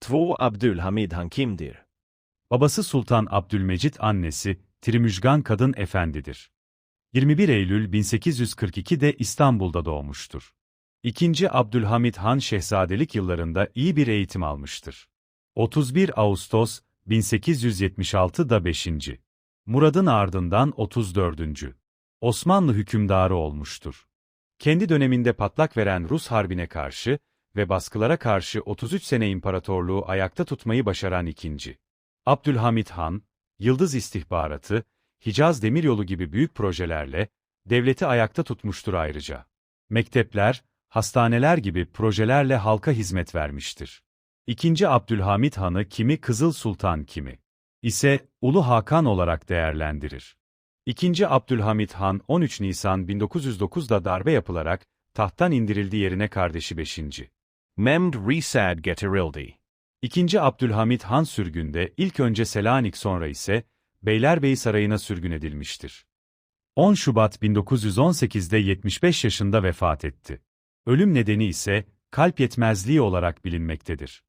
Två Abdülhamid Han kimdir? Babası Sultan Abdülmecit annesi Trimüjgan Kadın Efendidir. 21 Eylül 1842'de İstanbul'da doğmuştur. İkinci Abdülhamit Han şehzadelik yıllarında iyi bir eğitim almıştır. 31 Ağustos 1876'da 5. Murad'ın ardından 34. Osmanlı hükümdarı olmuştur. Kendi döneminde patlak veren Rus Harbi'ne karşı ve baskılara karşı 33 sene imparatorluğu ayakta tutmayı başaran ikinci. Abdülhamit Han, Yıldız İstihbaratı, Hicaz Demiryolu gibi büyük projelerle devleti ayakta tutmuştur ayrıca. Mektepler, hastaneler gibi projelerle halka hizmet vermiştir. İkinci Abdülhamit Han'ı kimi Kızıl Sultan kimi ise Ulu Hakan olarak değerlendirir. İkinci Abdülhamit Han 13 Nisan 1909'da darbe yapılarak tahttan indirildi yerine kardeşi 5. Memd Resad getirildi. İkinci Abdülhamit Han sürgünde ilk önce Selanik sonra ise Beylerbeyi Sarayı'na sürgün edilmiştir. 10 Şubat 1918'de 75 yaşında vefat etti. Ölüm nedeni ise kalp yetmezliği olarak bilinmektedir.